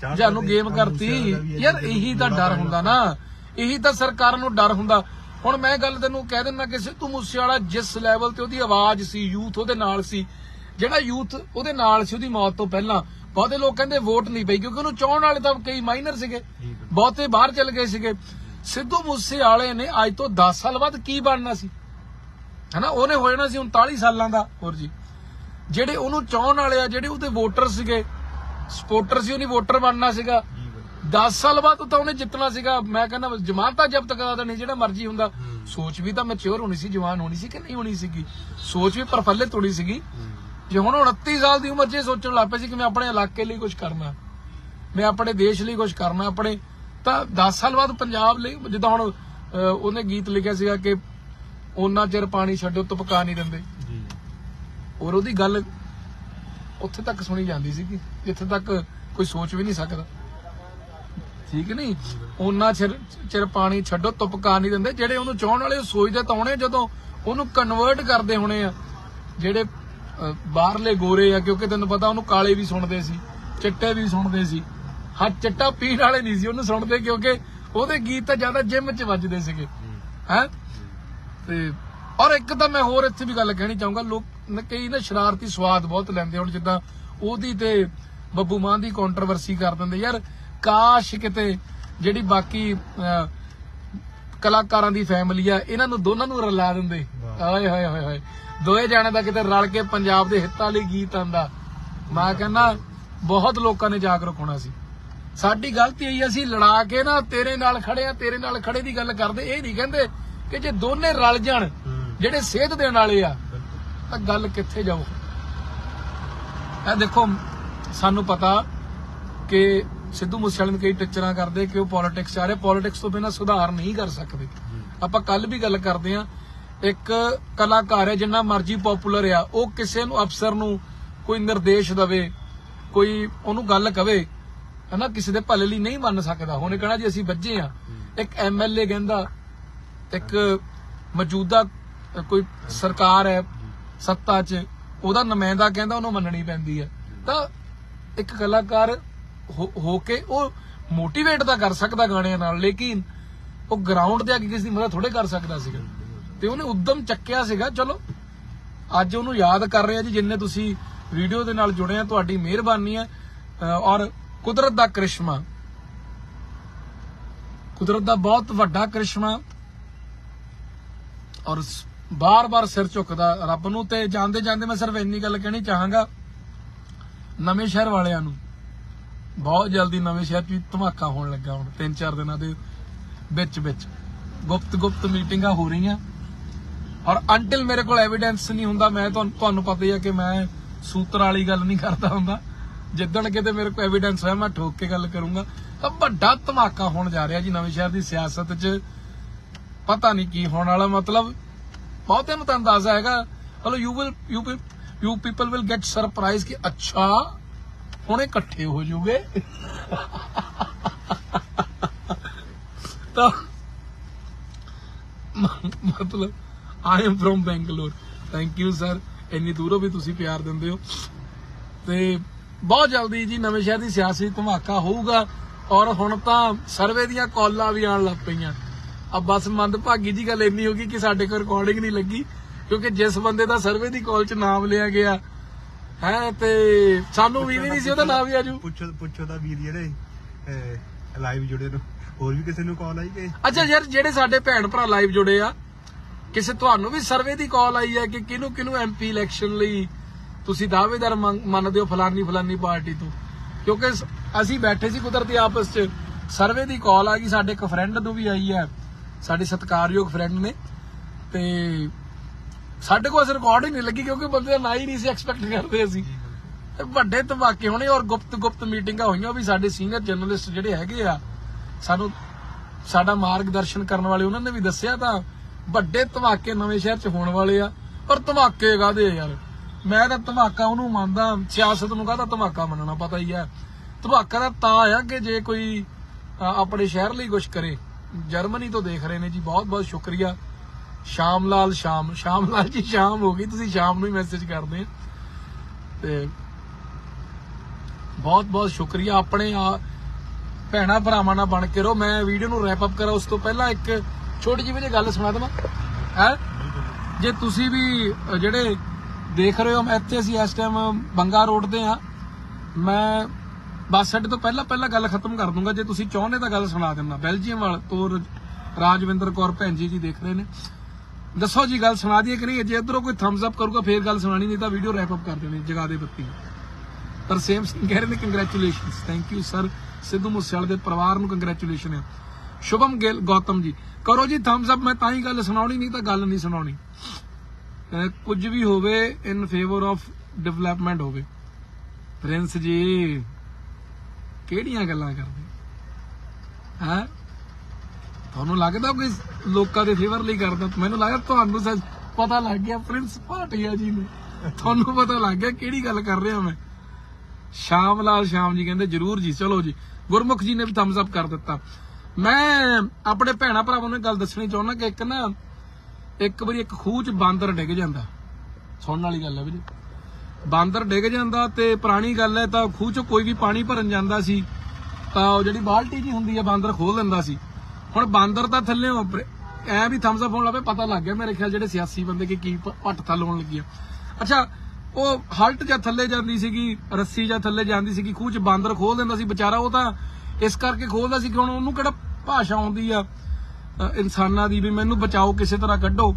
ਚਾਰ ਜਾਨੂੰ ਸਾਲ ਗੇਮ ਦੇ ਕਰਤੀ। ਮੂਸੇਵਾਲਾ ਵੀ ਇਹ ਯਾਰ ਜਦੋਂ ਇਹੀ ਤਾਂ ਮੋੜਾ ਡਰ ਪੈਣ ਹੁੰਦਾ ਨਾ। ਇਹੀ ਤਾਂ ਸਰਕਾਰਾਂ ਨੂੰ ਡਰ ਹੁੰਦਾ। ਹੁਣ ਮੈਂ ਗੱਲ ਤੈਨੂੰ ਕਹਿ ਦਿੰਦਾ ਕਿ ਸਿੱਧੂ ਮੂਸੇਵਾਲਾ ਜਿਸ ਲੈਵਲ ਤੇ ਉਹਦੀ ਆਵਾਜ਼ ਸੀ ਯੂਥ ਉਹਦੇ ਨਾਲ ਸੀ ਜਿਹੜਾ ਯੂਥ ਉਹਦੇ ਨਾਲ ਸੀ ਉਹਦੀ ਮੌਤ ਤੋਂ ਪਹਿਲਾਂ ਬਹੁਤੇ ਲੋਕ ਕਹਿੰਦੇ ਵੋਟ ਨਹੀਂ ਪਈ ਕਿਉਂਕਿ ਉਹਨੂੰ ਚਾਹਣ ਵਾਲੇ ਤਾਂ ਕਈ ਮਾਈਨਰ ਸੀਗੇ। ਬਹੁਤੇ ਬਾਹਰ ਚਲੇ ਗਏ ਸੀਗੇ। ਸਿੱਧੂ ਮੂਸੇਵਾਲੇ ਨੇ ਅੱਜ ਤੋਂ 10 ਸਾਲ ਬਾਅਦ ਕੀ ਬਣਨਾ ਸੀ? ਹਨਾ, ਉਹਨੇ ਹੋ ਜਾਣਾ ਸੀ 39 ਸਾਲਾਂ ਦਾ, ਹੋਰ ਜੀ। ਜਿਹੜੇ ਉਹਨੂੰ ਚਾਹਣ ਵਾਲੇ ਆ, ਜਿਹੜੇ ਉਹਦੇ ਵੋਟਰ ਸੀਗੇ, ਸਪੋਰਟਰ ਸੀ, ਉਹਨੇ ਵੋਟਰ ਬਣਨਾ ਸੀਗਾ। 10 ਸਾਲ ਬਾਅਦ ਤਾਂ ਉਹਨੇ ਜਿੱਤਣਾ ਸੀਗਾ। ਮੈਂ ਕਹਿੰਦਾ ਜ਼ਮਾਨਤਾਂ ਜ਼ਬਤ ਕਰਾ ਦੇਣੀ, ਜਿਹੜਾ ਮਰਜ਼ੀ ਹੁੰਦਾ। ਸੋਚ ਵੀ ਤਾਂ ਮੈਚੁਰ ਹੋਣੀ ਸੀ, ਜਵਾਨ ਹੋਣੀ ਸੀ ਕਿ ਨਹੀਂ ਹੋਣੀ ਸੀਗੀ? ਸੋਚ ਵੀ ਪ੍ਰਫੁੱਲਿਤ ਹੋਣੀ ਸੀਗੀ। ਜੇ ਹੁਣ 29 ਸਾਲ ਦੀ ਉਮਰ 'ਚ ਇਹ ਸੋਚਣ ਲੱਗ ਪਏ ਸੀ ਕਿ ਮੈਂ ਆਪਣੇ ਇਲਾਕੇ ਲਈ ਕੁਝ ਕਰਨਾ। ਮੈਂ ਆਪਣੇ ਦੇਸ਼ ਲਈ ਕੁਝ ਕਰਨਾ, ਆਪਣੇ ਤਾਂ 10 ਸਾਲ ਬਾਅਦ ਪੰਜਾਬ ਲਈ ਜਿੱਦਾਂ ਹੁਣ ਉਹਨੇ ਗੀਤ ਲਿਖਿਆ ਸੀਗਾ ਕਿ ਉਹਨਾਂ ਚਿਰ ਪਾਣੀ ਛੱਡੋ ਤੁਪਕਾ ਨਹੀਂ ਦਿੰਦੇ। ਜੀ। ਔਰ ਉਹਦੀ ਗੱਲ ਉੱਥੇ ਤੱਕ ਸੁਣੀ ਜਾਂਦੀ ਸੀ ਜਿੱਥੇ ਤੱਕ ਕੋਈ ਸੋਚ ਵੀ ਨਹੀਂ ਸਕਦਾ। ਠੀਕ ਨਹੀਂ? ਉਹਨਾਂ ਚਿਰ ਚਿਰ ਪਾਣੀ ਛੱਡੋ ਤੁਪਕਾ ਨਹੀਂ ਦਿੰਦੇ। ਜਿਹੜੇ ਉਹਨੂੰ ਚਾਹਣ ਵਾਲੇ ਸੋਚਦੇ ਤਾਂ ਹੋਣੇ ਜਦੋਂ ਉਹਨੂੰ ਕਨਵਰਟ ਕਰਦੇ ਹੋਣੇ ਆ ਜਿਹੜੇ ਬਾਹਰਲੇ ਗੋਰੇ ਆ ਕਿਉਂਕਿ ਤੈਨੂੰ ਪਤਾ ਉਹਨੂੰ ਕਾਲੇ ਵੀ ਸੁਣਦੇ ਸੀ ਚਿੱਟੇ ਵੀ ਸੁਣਦੇ ਸੀ। ਹਾਂ ਚਿੱਟਾ ਪੀਣ ਵਾਲੇ ਨਹੀਂ ਸੀ ਉਹਨੂੰ ਸੁਣਦੇ ਕਿਉਂਕਿ ਉਹਦੇ ਗੀਤ ਤਾਂ ਜ਼ਿਆਦਾ ਜਿਮ 'ਚ ਵੱਜਦੇ ਸੀਗੇ। ਹੈ। ਤੇ ਔਰ ਇੱਕ ਤਾਂ ਮੈਂ ਹੋਰ ਇੱਥੇ ਵੀ ਗੱਲ ਕਹਿਣੀ ਚਾਹੂੰਗਾ ਲੋਕ ਕਈ ਨਾ ਸ਼ਰਾਰਤੀ ਸਵਾਦ ਬਹੁਤ ਲੈਂਦੇ ਹੁਣ ਜਿੱਦਾਂ ਉਹਦੀ ਤੇ ਬੱਬੂ ਮਾਨ ਦੀ ਕੰਟਰੋਵਰਸੀ ਕਰ ਦਿੰਦੇ। ਯਾਰ ਕਾਸ਼ ਕਿਤੇ ਜਿਹੜੀ ਬਾਕੀ ਕਲਾਕਾਰਾਂ ਦੀ ਫੈਮਿਲੀ ਆ ਇਹਨਾਂ ਨੂੰ ਦੋਨਾਂ ਨੂੰ ਰਲਾ ਦਿੰਦੇ। ਆਏ ਹਾਏ ਹਾਏ ਹਾਏ ਦੋਏ ਜਾਣੇ ਦਾ ਕਿਤੇ ਰਲ ਕੇ ਪੰਜਾਬ ਦੇ ਹਿੱਤਾਂ ਲਈ ਗੀਤ ਆਂਦਾ ਮੈਂ ਕਹਿੰਦਾ ਬਹੁਤ ਲੋਕਾਂ ਨੇ ਜਾਗਰੂਕ ਹੋਣਾ ਸੀ। ਸਾਡੀ ਗਲਤੀ ਹੋਈ ਅਸੀਂ ਲੜਾ ਕੇ ਨਾ ਤੇਰੇ ਨਾਲ ਖੜੇ ਆ ਤੇਰੇ ਨਾਲ ਖੜੇ ਦੀ ਗੱਲ ਕਰਦੇ ਇਹ ਨਹੀਂ ਕਹਿੰਦੇ ਕਿ ਜੇ ਦੋਨੇ ਰਲ ਜਾਣ ਜਿਹੜੇ ਸੇਧ ਦੇਣ ਵਾਲੇ ਆ ਤਾਂ ਗੱਲ ਕਿੱਥੇ ਜਾਊ? ਇਹ ਦੇਖੋ ਸਾਨੂੰ ਪਤਾ ਕਿ ਸਿੱਧੂ ਮੂਸੇਵਾਲੇ ਨੂੰ ਕਈ ਟੀਚਰਾਂ ਕਰਦੇ ਕਿ ਉਹ ਪੋਲਿਟਿਕਸ ਆ ਰਹੇ ਪੋਲਿਟਿਕਸ ਤੋਂ ਬਿਨਾਂ ਸੁਧਾਰ ਨਹੀਂ ਕਰ ਸਕਦੇ। ਆਪਾਂ ਕੱਲ ਵੀ ਗੱਲ ਕਰਦੇ ਆ ਇੱਕ ਕਲਾਕਾਰ ਹੈ ਜਿੰਨਾ ਮਰਜ਼ੀ ਪਪੂਲਰ ਆ ਉਹ ਕਿਸੇ ਨੂੰ ਅਫਸਰ ਨੂੰ ਕੋਈ ਨਿਰਦੇਸ਼ ਦਵੇ ਕੋਈ ਉਹਨੂੰ ਗੱਲ ਕਵੇ ਹਨਾ ਕਿਸੇ ਦੇ ਭਲੇ ਲਈ ਨਹੀਂ ਮੰਨ ਸਕਦਾ। ਉਹਨੇ ਕਹਣਾ ਜੀ ਅਸੀਂ ਵੱਜੇ ਆ ਇੱਕ ਐਮਐਲਏ ਕਹਿੰਦਾ ਇੱਕ ਮੌਜੂਦਾ ਕੋਈ ਸਰਕਾਰ ਹੈ ਸੱਤਾ 'ਚ ਉਹਦਾ ਨੁਮਾਇੰਦਾ ਕਹਿੰਦਾ ਉਹਨੂੰ ਮੰਨਣੀ ਪੈਂਦੀ ਹੈ। ਤਾਂ ਇੱਕ ਕਲਾਕਾਰ ਹੋ- ਕੇ ਉਹ ਮੋਟੀਵੇਟ ਤਾਂ ਕਰ ਸਕਦਾ ਗਾਣਿਆਂ ਨਾਲ ਲੇਕਿਨ ਉਹ ਗਰਾਊਂਡ ਤੇ ਆ ਕੇ ਕਿਸੇ ਦੀ ਮਦਦ ਥੋੜੇ ਕਰ ਸਕਦਾ ਸੀਗਾ। ਤੇ ਉਹਨੇ ਉਦਮ ਚੱਕਿਆ ਸੀਗਾ ਚਲੋ ਅੱਜ ਉਹਨੂੰ ਯਾਦ ਕਰ ਰਹੇ ਆ ਜੀ ਜਿੰਨੇ ਤੁਸੀਂ ਵੀਡੀਓ ਦੇ ਨਾਲ ਜੁੜੇ ਆ ਤੁਹਾਡੀ ਮਿਹਰਬਾਨੀ ਹੈ। ਔਰ ਕੁਦਰਤ ਦਾ ਕਰਿਸ਼ਮਾ। ਕੁਦਰਤ ਦਾ ਬਹੁਤ ਵੱਡਾ ਕਰਿਸ਼ਮਾ ਔਰ ਬਾਰ-ਬਾਰ ਸਿਰ ਝੁਕਦਾ। ਰੱਬ ਨੂੰ ਤੇ ਜਾਂਦੇ ਜਾਂਦੇ ਮੈਂ ਸਿਰਫ ਇੰਨੀ ਗੱਲ ਕਹਿਣੀ ਚਾਹਾਂਗਾ। ਨਵੇਂ ਸ਼ਹਿਰ ਵਾਲਿਆਂ ਨੂੰ। ਬਹੁਤ ਜਲਦੀ ਨਵੇਂ ਸ਼ਹਿਰ 'ਚ ਵੀ ਧਮਾਕਾ ਹੋਣ ਲੱਗਾ ਹੁਣ 3-4 ਦਿਨਾਂ ਦੇ ਵਿੱਚ ਵਿੱਚ ਗੁਪਤ ਗੁਪਤ ਮੀਟਿੰਗਾਂ ਹੋ ਰਹੀਆਂ। ਔਰ ਅੰਟਿਲ ਮੇਰੇ ਕੋਲ ਐਵੀਡੈਂਸ ਨਹੀਂ ਹੁੰਦਾ, ਮੈਂ ਤੁਹਾਨੂੰ ਤੁਹਾਨੂੰ ਪਤਾ ਹੀ ਹੈ ਕਿ ਮੈਂ ਸੂਤਰ ਵਾਲੀ ਗੱਲ ਨਹੀਂ ਕਰਦਾ ਹੁੰਦਾ। ਜਿੱਦਣ ਕਿਤੇ ਮੇਰੇ ਕੋਲ ਐਵੀਡੈਂਸ ਹੋਇਆ, ਮੈਂ ਠੋਕ ਕੇ ਗੱਲ ਕਰੂੰਗਾ। ਤਾਂ ਵੱਡਾ ਧਮਾਕਾ ਹੋਣ ਜਾ ਰਿਹਾ ਜੀ ਨਵੇਂ ਸ਼ਹਿਰ ਦੀ ਸਿਆਸਤ 'ਚ। ਪਤਾ ਨਹੀਂ ਕੀ ਹੋਣ ਵਾਲਾ, ਮਤਲਬ ਬਹੁਤਿਆਂ ਨੂੰ ਤਾਂ ਅੰਦਾਜ਼ਾ ਹੈਗਾ। Hello you will you you people will get surprise ਕਿ ਅੱਛਾ, ਹੁਣ ਇਕੱਠੇ ਹੋ ਜੂਗੇ। ਤਾਂ ਮਤਲਬ I am from Bangalore thank you sir ਇੰਨੀ ਦੂਰੋਂ ਵੀ ਤੁਸੀਂ ਪਿਆਰ ਦਿੰਦੇ ਹੋ। ਤੇ ਬਹੁਤ ਜਲਦੀ ਜੀ ਨਵੇਂ ਸ਼ਹਿਰ ਦੀ ਸਿਆਸੀ ਧਮਾਕਾ ਹੋਊਗਾ ਔਰ ਹੁਣ ਤਾਂ ਸਰਵੇ ਦੀਆਂ ਕਾਲਾਂ ਵੀ ਆਉਣ ਲੱਗ ਪਈਆਂ। ਆ ਬਸ ਮੰਦਭਾਗੀ ਜੀ ਗੱਲ ਇੰਨੀ ਹੋ ਗਈ ਕਿ ਸਾਡੇ ਕੋਲ ਰਿਕਾਰਡਿੰਗ ਨਹੀਂ ਲੱਗੀ ਕਿਉਂਕਿ ਜਿਸ ਬੰਦੇ ਦਾ ਸਰਵੇ ਦੀ ਕਾਲ 'ਚ ਨਾਮ ਲਿਆ ਗਿਆ ਹੈ ਤੇ ਸਾਨੂੰ ਵੀ ਨਹੀਂ ਸੀ ਉਹਦਾ ਨਾਮ ਵੀ ਆਜੂ ਪੁੱਛੋ ਪੁੱਛੋ ਤਾਂ ਵੀਰ ਜਿਹੜੇ ਲਾਈਵ ਜੁੜੇ ਨੂੰ ਹੋਰ ਵੀ ਕਿਸੇ ਨੂੰ ਕਾਲ ਆਈ ਕਿ? ਅੱਛਾ ਯਾਰ ਜਿਹੜੇ ਸਾਡੇ ਭੈਣ ਭਰਾ ਲਾਈਵ ਜੁੜੇ ਆ ਕਿਸੇ ਤੁਹਾਨੂੰ ਵੀ ਸਰਵੇ ਦੀ ਕਾਲ ਆਈ ਹੈ ਕਿ ਕਿਹਨੂੰ ਕਿਹਨੂੰ ਐਮਪੀ ਇਲੈਕਸ਼ਨ ਲਈ ਤੁਸੀਂ ਦਾਅਵੇਦਾਰ ਮੰਨਦੇ ਹੋ ਫਲਾਨੀ ਫਲਾਨੀ ਪਾਰਟੀ ਤੋਂ। ਕਿਉਂਕਿ ਅਸੀਂ ਬੈਠੇ ਸੀ ਕੁਦਰਤੀ ਆਪਸ 'ਚ। ਸਰਵੇ ਦੀ ਕਾਲ ਆ ਗਈ, ਸਾਡੇ ਇੱਕ ਫਰੈਂਡ ਨੂੰ ਵੀ ਆਈ ਹੈ। ਸਾਡੇ ਸਤਿਕਾਰਯੋਗ ਫਰੈਂਡ ਨੇ। ਤੇ ਸਾਡੇ ਕੋਲ ਅਸਰ ਰਿਕਾਰਡ ਹੀ ਨਹੀਂ ਲੱਗੀ ਕਿਉਂਕਿ ਬੰਦੇ ਦਾ ਨਾਂ ਹੀ ਨਹੀਂ ਸੀ ਐਕਸਪੈਕਟ ਕਰਦੇ ਅਸੀਂ। ਵੱਡੇ ਧਮਾਕੇ ਹੋਣੇ ਔਰ ਗੁਪਤ ਗੁਪਤ ਮੀਟਿੰਗਾਂ ਹੋਈਆਂ ਵੀ ਸਾਡੇ ਸੀਨੀਅਰ ਜਰਨਲਿਸਟ ਜਿਹੜੇ ਹੈਗੇ ਆ, ਸਾਨੂੰ ਸਾਡਾ ਮਾਰਗਦਰਸ਼ਨ ਕਰਨ ਵਾਲੇ ਉਹਨਾਂ ਨੇ ਵੀ ਦੱਸਿਆ ਤਾਂ ਵੱਡੇ ਧਮਾਕੇ ਨਵੇਂ ਸ਼ਹਿਰ 'ਚ ਹੋਣ ਵਾਲੇ ਆ। ਪਰ ਧਮਾਕੇ ਕਾਦੇ ਯਾਰ? ਮੈਂ ਤਾਂ ਧਮਾਕਾ ਉਹਨੂੰ ਮੰਨਦਾ ਸਿਆਸਤ ਨੂੰ ਕਾਹਦਾ ਧਮਾਕਾ ਮੰਨਣਾ ਪਤਾ ਹੀ ਹੈ। ਧਮਾਕਾ ਦਾ ਤਾਂ ਆ ਕਿ ਜੇ ਕੋਈ ਆਪਣੇ ਸ਼ਹਿਰ ਲਈ ਕੁਝ ਕਰੇ। ਜਰਮਨੀ ਤੋਂ ਦੇਖ ਰਹੇ ਨੇ ਜੀ ਬਹੁਤ ਬਹੁਤ ਸ਼ੁਕਰੀਆ। ਸ਼ਾਮ ਲਾਲ ਸ਼ਾਮ ਸ਼ਾਮ ਲਾਲ ਜੀ ਸ਼ਾਮ ਹੋ ਗਈ ਤੁਸੀਂ ਸ਼ਾਮ ਨੂੰ ਹੀ ਮੈਸੇਜ ਕਰਦੇ ਤੇ ਬਹੁਤ ਬਹੁਤ ਸ਼ੁਕਰੀਆ। ਆਪਣੇ ਆ ਭੈਣਾ ਭਰਾਵਾਂ ਨਾਲ ਬਣ ਕੇ ਰਹੋ। ਮੈਂ ਵੀਡੀਓ ਨੂੰ ਰੈਪ ਅਪ ਕਰਾਂ ਉਸ ਤੋਂ ਪਹਿਲਾਂ ਇੱਕ ਛੋਟੀ ਜਿਹੀ ਜਿਹੀ ਗੱਲ ਸੁਣਾ ਦਵਾਂ। ਹੈ? ਜੇ ਤੁਸੀਂ ਵੀ ਅ, ਜਿਹੜੇ ਦੇਖ ਰਹੇ ਹੋ ਇੱਥੇ ਅਸੀਂ ਇਸ ਟਾਈਮ ਬੰਗਾ ਰੋਡ ਤੇ ਆ ਮੈਂ ਬੱਸ ਅੱਡੇ ਤੋਂ ਪਹਿਲਾਂ ਪਹਿਲਾਂ ਗੱਲ ਖਤਮ ਕਰ ਦੂੰਗਾ। ਜੇ ਤੁਸੀਂ ਚਾਹੁੰਦੇ ਤਾਂ ਗੱਲ ਸੁਣਾ ਦਿੰਦਾ। ਬੈਲਜੀਅਮ ਵਾਲ ਤੋਂ ਰਾਜਵਿੰਦਰ ਕੌਰ ਭੈਣ ਜੀ ਜੀ ਦੇਖ ਰਹੇ ਨੇ। ਦੱਸੋ ਜੀ, ਗੱਲ ਸੁਣਾ ਦਈਏ ਕਿ ਨਹੀਂ? ਜੇ ਇਧਰੋਂ ਕੋਈ ਥੰਬਸ ਅਪ ਕਰੂਗਾ, ਫੇਰ ਗੱਲ ਸੁਣਾਣੀ, ਨਹੀਂ ਤਾਂ ਵੀਡੀਓ ਰੈਪ ਅਪ ਕਰ ਦੇਣੀ, ਜਗਾ ਦੇ ਬੱਤੀ। ਤਰਸੇਮ ਸਿੰਘ ਕਹਿ ਰਹੇ ਨੇ congratulations thank you sir Sidhu ਮੂਸੇਵਾਲੇ ਦੇ ਪਰਿਵਾਰ ਨੂੰ ਕੰਗ੍ਰੈਚੁਲੇਸ਼ਨ ਹੈ ਸ਼ੁਭਮ ਗਿੱਲ, ਗੌਤਮ ਜੀ, ਕਰੋ ਜੀ ਥੰਬਸ ਅਪ ਮੈਂ ਤਾਂ ਹੀ ਗੱਲ ਸੁਣਾਉਣੀ, ਨਹੀਂ ਤਾਂ ਗੱਲ ਨਹੀਂ ਸੁਣਾਉਣੀ। ਕੁਝ ਵੀ ਹੋਵੇ ਇਨ ਫੇਵਰ ਆਫ ਡਿਵੈਲਪਮੈਂਟ ਹੋਵੇ। ਪ੍ਰਿੰਸ ਜੀ, ਕਿਹੜੀਆਂ ਗੱਲਾਂ ਕਰਦੇ? ਹੈ? ਤੁਹਾਨੂੰ ਲੱਗਦਾ ਕੋਈ ਲੋਕਾਂ ਦੇ ਫੇਵਰ ਲਈ ਕਰਦਾ? ਮੈਨੂੰ ਲੱਗਦਾ ਤੁਹਾਨੂੰ ਸੱਚ ਪਤਾ ਲੱਗ ਗਿਆ, ਪ੍ਰਿੰਸ ਭਾਟੀਆ ਜੀ ਨੂੰ। ਤੁਹਾਨੂੰ ਪਤਾ ਲੱਗ ਗਿਆ ਕਿਹੜੀ ਗੱਲ ਕਰ ਰਿਹਾ ਮੈਂ। ਸ਼ਾਮ ਲਾਲ ਸ਼ਾਮ ਜੀ ਕਹਿੰਦੇ, ਜਰੂਰ ਜੀ, ਚਲੋ ਜੀ। ਗੁਰਮੁਖ ਜੀ ਨੇ ਵੀ ਥੰਬਸ ਅਪ ਕਰ ਦਿੱਤਾ। ਮੈਂ ਆਪਣੇ ਭੈਣਾ ਭਰਾਵਾਂ ਨੂੰ ਗੱਲ ਦੱਸਣੀ ਚਾਹੁੰਦਾ ਕਿ ਇੱਕ ਨਾ ਇੱਕ ਵਾਰੀ ਇੱਕ ਖੂਹ 'ਚ ਬਾਂਦਰ ਡਿੱਗ ਜਾਂਦਾ। ਸੁਣਨ ਵਾਲੀ ਗੱਲ ਹੈ ਵੀਰੇ। ਬਾਂਦਰ ਡਿੱਗ ਜਾਂਦਾ ਤੇ ਪੁਰਾਣੀ ਗੱਲ ਹੈ ਤਾਂ ਖੂਹ 'ਚ ਕੋਈ ਵੀ ਪਾਣੀ ਭਰਨ ਜਾਂਦਾ ਸੀ, ਤਾਂ ਉਹ ਜਿਹੜੀ ਬਾਲਟੀ ਜੀ ਹੁੰਦੀ ਹੈ ਬਾਂਦਰ ਖੋਲ ਲੈਂਦਾ ਸੀ। ਹੁਣ ਬਾਂਦਰ ਤਾਂ ਥੱਲੇ ਐ ਵੀ ਥੰਬਸ ਅਪ ਹੋਣ ਲੱਗੇ ਪਤਾ ਲੱਗ ਗਿਆ ਮੇਰੇ ਖਿਆਲ ਜਿਹੜੇ ਸਿਆਸੀ ਬੰਦੇ ਕਿ ਕੀ ਪ- ਪੱਟ ਥੱਲ ਹੋਣ ਲੱਗੀ ਆ। ਅੱਛਾ, ਉਹ ਹਲਟ ਜਾਂ ਥੱਲੇ ਜਾਂਦੀ ਸੀਗੀ, ਰੱਸੀ ਜਾਂ ਥੱਲੇ ਜਾਂਦੀ ਸੀਗੀ, ਖੂਹ 'ਚ ਬਾਂਦਰ ਖੋਲ ਦਿੰਦਾ ਸੀ ਵਿਚਾਰਾ, ਉਹ ਤਾਂ ਇਸ ਕਰਕੇ ਖੋਲਦਾ ਸੀ ਕਿ ਹੁਣ ਉਹਨੂੰ ਕਿਹੜਾ ਭਾਸ਼ਾ ਆਉਂਦੀ ਆ। ਇਨਸਾਨਾਂ ਦੀ ਵੀ ਮੈਨੂੰ ਬਚਾਓ, ਕਿਸੇ ਤਰ੍ਹਾਂ ਕੱਢੋ।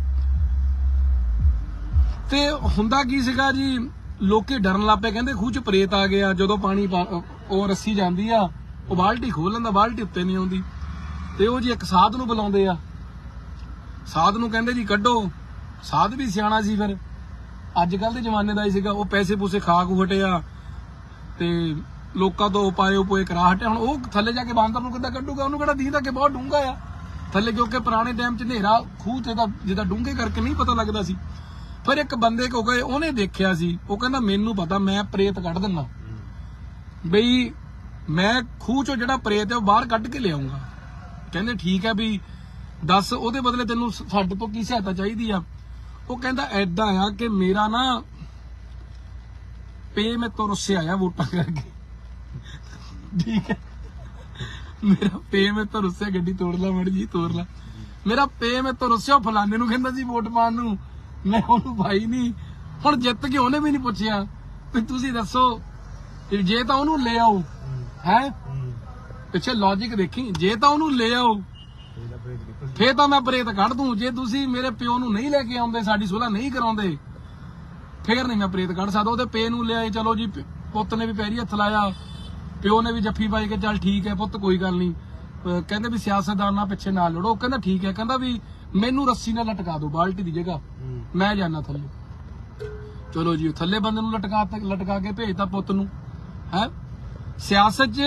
ਤੇ ਹੁੰਦਾ ਕੀ ਸੀਗਾ ਜੀ, ਲੋਕੀ ਡਰਨ ਲੱਪੇ ਕਹਿੰਦੇ ਖੂਹ 'ਚ ਪ੍ਰੇਤ ਆ ਗਿਆ, ਜਦੋਂ ਪਾਣੀ ਉਹ ਰੱਸੀ ਜਾਂਦੀ ਆ, ਉਹ ਬਾਲਟੀ ਖੋਲ ਲੈਂਦਾ, ਬਾਲਟੀ ਉੱਤੇ ਨਹੀਂ ਆਉਂਦੀ। ਤੇ ਉਹ ਜੀ ਇੱਕ ਸਾਧ ਨੂੰ ਬੁਲਾਉਂਦੇ ਆ। ਸਾਧ ਨੂੰ ਕਹਿੰਦੇ ਜੀ, ਕੱਢੋ। ਸਾਧ ਵੀ ਸਿਆਣਾ ਸੀ ਫਿਰ। ਅੱਜ ਕੱਲ ਦੇ ਜ਼ਮਾਨੇ ਦਾ ਹੀ ਸੀਗਾ, ਉਹ ਪੈਸੇ ਪੂਸੇ ਖਾ ਖੂ ਹਟਿਆ ਤੇ ਲੋਕਾਂ ਤੋਂ ਉਪਾਏ ਉਪੋਏ ਕਰਾ ਹਟਿਆ ਹੁਣ ਉਹ ਥੱਲੇ ਜਾ ਕੇ ਬਾਂਦਰ ਨੂੰ ਕਿੱਦਾਂ ਕੱਢੂਗਾ, ਉਹਨੂੰ ਕਿਹੜਾ ਦੀਦਾ ਕਿ ਬਹੁਤ ਡੂੰਘਾ ਆ। ਥੱਲੇ ਕਿਉਂਕਿ ਪੁਰਾਣੇ ਟਾਈਮ 'ਚ ਹਨੇਰਾ, ਖੂਹ ਤੇ ਤਾਂ ਜਿੱਦਾਂ ਡੂੰਘੇ ਕਰਕੇ ਨਹੀਂ ਪਤਾ ਲੱਗਦਾ ਸੀ। ਫਿਰ ਇੱਕ ਬੰਦੇ ਕੋ ਗਏ, ਉਹਨੇ ਦੇਖਿਆ ਸੀ, ਉਹ ਕਹਿੰਦਾ, ਮੈਨੂੰ ਪਤਾ, ਮੈਂ ਪ੍ਰੇਤ ਕੱਢ ਦਿੰਦਾ। ਬਈ, ਮੈਂ ਖੂਹ ਚੋਂ ਜਿਹੜਾ ਪ੍ਰੇਤ ਹੈ, ਉਹ ਬਾਹਰ ਕੱਢ ਕੇ ਲਿਆਉਂਗਾ। ਕਹਿੰਦੇ, ਠੀਕ ਹੈ ਵੀ ਦੱਸ, ਉਹਦੇ ਬਦਲੇ ਤੈਨੂੰ ਸਾਡੇ ਤੋਂ ਕੀ ਸਹਾਇਤਾ ਚਾਹੀਦੀ ਆ? ਉਹ ਕਹਿੰਦਾ, ਐਦਾਂ ਆ ਕਿ ਮੇਰਾ ਨਾ ਪੇ ਮੈਂ ਤੋਂ ਰੁੱਸਿਆ ਆ ਵੋਟਾਂ ਕਰਕੇ। ਠੀਕ ਹੈ? ਮੇਰਾ ਪੇ ਮੈਂ ਤੋਂ ਰੁੱਸਿਆ, ਗੱਡੀ ਤੋੜ ਲਾ, ਮੜ ਜੀ ਤੋੜ ਲਾ। ਮੇਰਾ ਪੇ ਮੈਂ ਤੋਂ ਰੁੱਸਿਆ ਫਲਾਣੇ ਨੂੰ ਕਹਿੰਦਾ ਸੀ ਵੋਟ ਪਾਉਣ ਨੂੰ। ਮੈਂ ਉਹਨੂੰ ਭਾਈ ਨਹੀਂ। ਹੁਣ ਜਿੱਤ ਕੇ ਉਹਨੇ ਵੀ ਨਹੀਂ ਪੁੱਛਿਆ। ਵੀ ਤੁਸੀਂ ਦੱਸੋ ਜੇ ਤਾਂ ਉਹਨੂੰ ਲੈ ਆਓ, ਹੈ? ਪਿੱਛੇ ਲੌਜੀਕ ਦੇਖੀ, ਜੇ ਤਾਂ ਉਹਨੂੰ ਲੈ ਆਓ, ਫੇਰ ਤਾਂ ਮੈਂ ਪ੍ਰੇਤ ਕੱਢ ਦੂੰ। ਜੇ ਤੁਸੀਂ ਮੇਰੇ ਪਿਓ ਨੂੰ ਨਹੀਂ ਲੈ ਕੇ ਆਉਂਦੇ, ਸਾਡੀ ਸੁਲਾ ਨਹੀਂ ਕਰਾਉਂਦੇ, ਫੇਰ ਨਹੀਂ ਮੈਂ ਪ੍ਰੇਤ ਕੱਢ ਸਕਦਾ। ਉਹਦੇ ਪੇ ਨੂੰ ਲਿਆਏ, ਚਲੋ ਜੀ, ਪੁੱਤ ਨੇ ਵੀ ਪੈਰੀ ਹੱਥ ਲਾਇਆ। ਪਿਓ ਨੇ ਵੀ ਜੱਫੀ ਪਾਈ ਕਿ ਚੱਲ ਠੀਕ ਹੈ ਪੁੱਤ ਕੋਈ ਗੱਲ ਨਹੀਂ। ਕਹਿੰਦੇ ਵੀ ਸਿਆਸਤਦਾਨਾਂ ਪਿੱਛੇ ਨਾ ਲੜੋ। ਕਹਿੰਦਾ ਠੀਕ ਹੈ। ਕਹਿੰਦਾ ਵੀ ਮੈਨੂੰ ਰੱਸੀ ਨਾਲ ਲਟਕਾ ਦਿਓ ਬਾਲਟੀ ਦੀ ਜਗ੍ਹਾ। ਮੈਂ ਜਾਣਾ ਥੱਲੇ। ਚਲੋ ਜੀ ਥੱਲੇ ਬੰਦੇ ਨੂੰ ਲਟਕਾ ਤੱਕ ਲਟਕਾ ਕੇ ਭੇਜਤਾ ਪੁੱਤ ਨੂੰ। ਹੈ? ਸਿਆਸਤ 'ਚ